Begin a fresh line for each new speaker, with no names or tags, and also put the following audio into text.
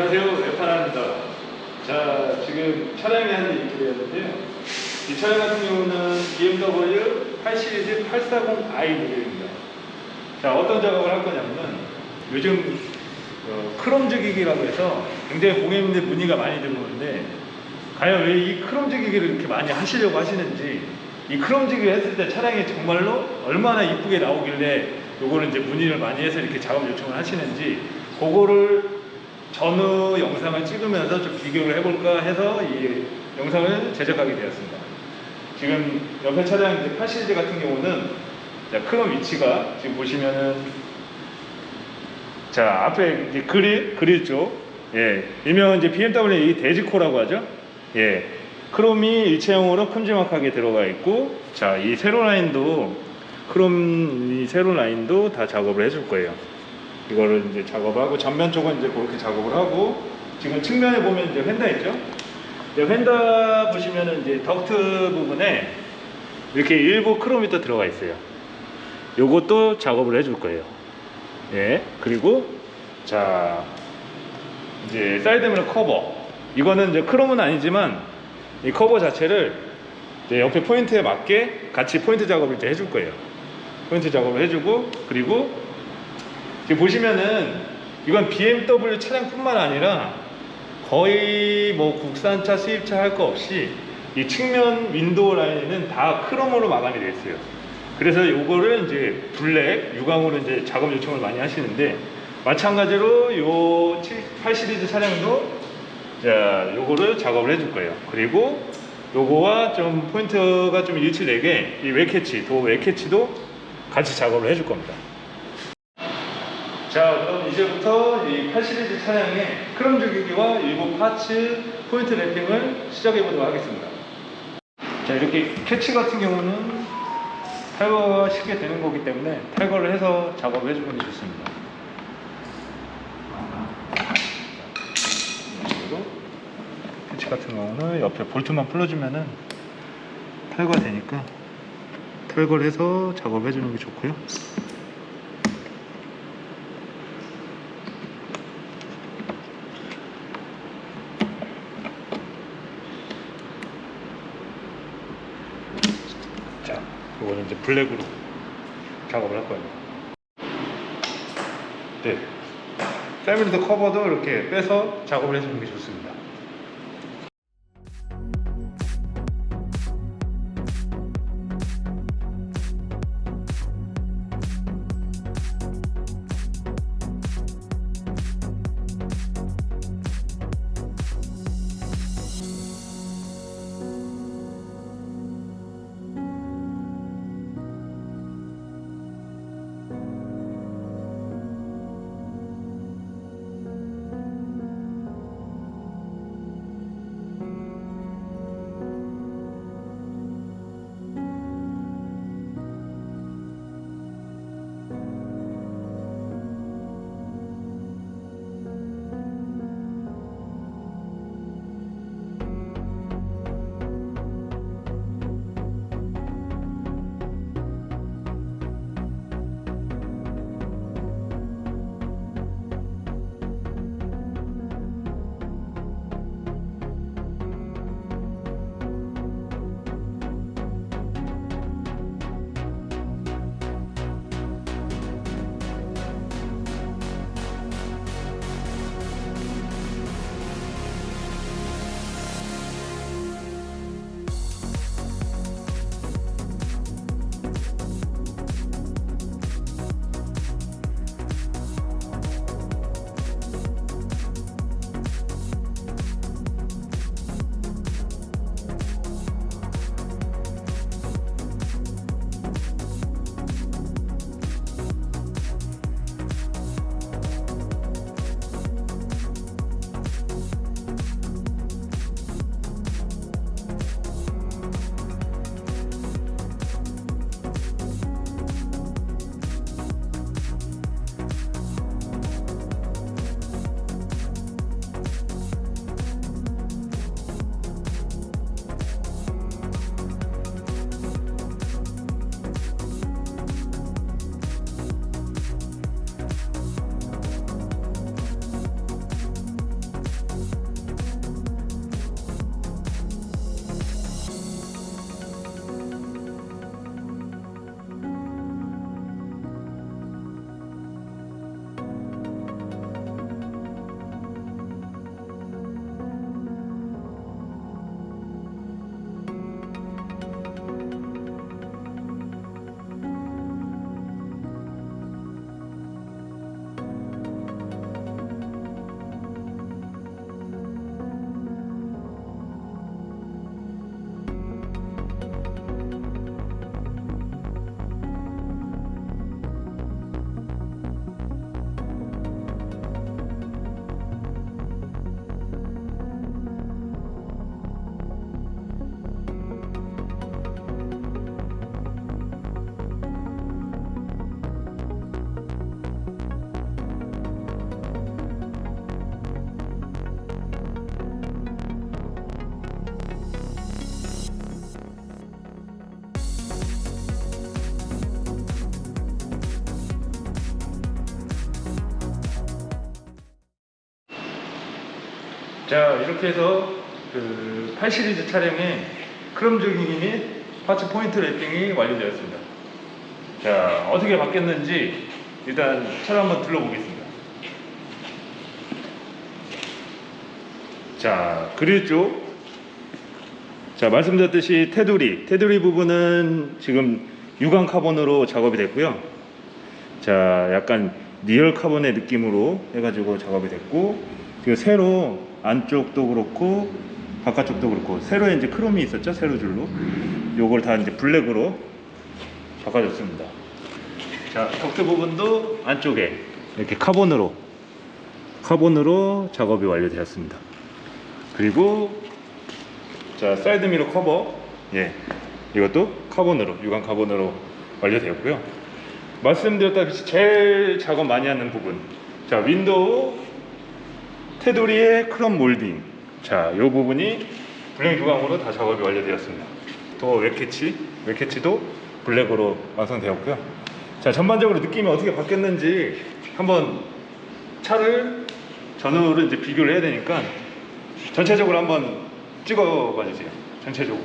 안녕하세요. 레파나입니다. 자, 지금 차량이 한대 입고되었는데요. 이 차량 같은 경우는 BMW 8 시리즈 840i 모델입니다. 자, 어떤 작업을 할 거냐면 요즘 어, 크롬즈 기기라고 해서 굉장히 고객님들 문의가 많이 들어오는데 과연 왜 이 크롬즈 기기를 이렇게 많이 하시려고 하시는지 이 크롬즈 기기를 했을 때 차량이 정말로 얼마나 이쁘게 나오길래 요거를 이제 문의를 많이 해서 이렇게 작업 요청을 하시는지 그거를 전후 영상을 찍으면서 좀 비교를 해볼까 해서 이 영상을 제작하게 되었습니다. 지금 옆에 차량 이제 8 시리즈 같은 경우는 자, 크롬 위치가 지금 보시면은 자 앞에 이제 그릴 그릴 쪽 예, 일명 이제 BMW 이 데지코라고 하죠. 예, 크롬이 일체형으로 큼지막하게 들어가 있고 자 이 세로 라인도 크롬 이 세로 라인도 다 작업을 해줄 거예요. 이거를 이제 작업하고 전면 쪽은 이제 그렇게 작업을 하고 지금 측면에 보면 이제 휀다 있죠. 이제 휀다 보시면은 이제 덕트 부분에 이렇게 일부 또 들어가 있어요. 요것도 작업을 해줄 거예요. 예, 그리고 자 이제 사이드 미러 커버 이거는 이제 크롬은 아니지만 이 커버 자체를 옆에 포인트에 맞게 같이 포인트 작업을 이제 해줄 거예요. 포인트 작업을 해주고 그리고 지금 보시면은 이건 BMW 차량뿐만 아니라 거의 뭐 국산차, 수입차 할 거 없이 이 측면 윈도우 라인은 다 크롬으로 마감이 되어 있어요. 그래서 요거를 이제 블랙 유광으로 이제 작업 요청을 많이 하시는데 마찬가지로 요 8 시리즈 차량도 자 요거를 작업을 해줄 거예요. 그리고 요거와 좀 포인트가 좀 일치되게 이 웨캐치 도 웨캐치도 같이 작업을 해줄 겁니다. 자 그럼 이제부터 이 8 시리즈 차량의 크롬 줄기기와 일부 파츠 포인트 랩핑을 시작해 보도록 하겠습니다. 자 이렇게 캐치 같은 경우는 탈거가 쉽게 되는 거기 때문에 탈거를 해서 작업을 해주는 게 좋습니다. 그리고 캐치 같은 경우는 옆에 볼트만 풀어주면은 탈거가 되니까 탈거를 해서 작업해 주는 게 좋고요. 자, 이거는 이제 블랙으로 작업을 할 거예요. 네. 패밀리도 커버도 이렇게 빼서 작업을 해주는 게 좋습니다. 자 이렇게 해서 그 8시리즈 차량의 크롬 조깅이 및 파츠 포인트 랩핑이 완료되었습니다. 자 어떻게 바뀌었는지 일단 차를 한번 둘러보겠습니다. 자 그릴 쪽. 자 말씀드렸듯이 테두리, 테두리 부분은 지금 유광 카본으로 작업이 됐고요. 자 약간 리얼 카본의 느낌으로 해가지고 작업이 됐고 지금 세로 안쪽도 그렇고 바깥쪽도 그렇고 세로에 이제 크롬이 있었죠 세로 줄로 요걸 다 이제 블랙으로 바꿔줬습니다. 자 덕트 부분도 안쪽에 이렇게 카본으로 카본으로 작업이 완료되었습니다. 그리고 자 사이드 미러 커버 예 이것도 카본으로 유광 카본으로 완료되었고요. 말씀드렸다시피 제일 작업 많이 하는 부분 자 윈도우 테두리의 크롬 몰딩 자 이 부분이 블랙 유광으로 다 작업이 완료되었습니다. 또 웹캐치 웹캐치도 블랙으로 완성되었고요. 자 전반적으로 느낌이 어떻게 바뀌었는지 한번 차를 전후를 이제 비교를 해야 되니까 전체적으로 한번 찍어봐 주세요. 전체적으로.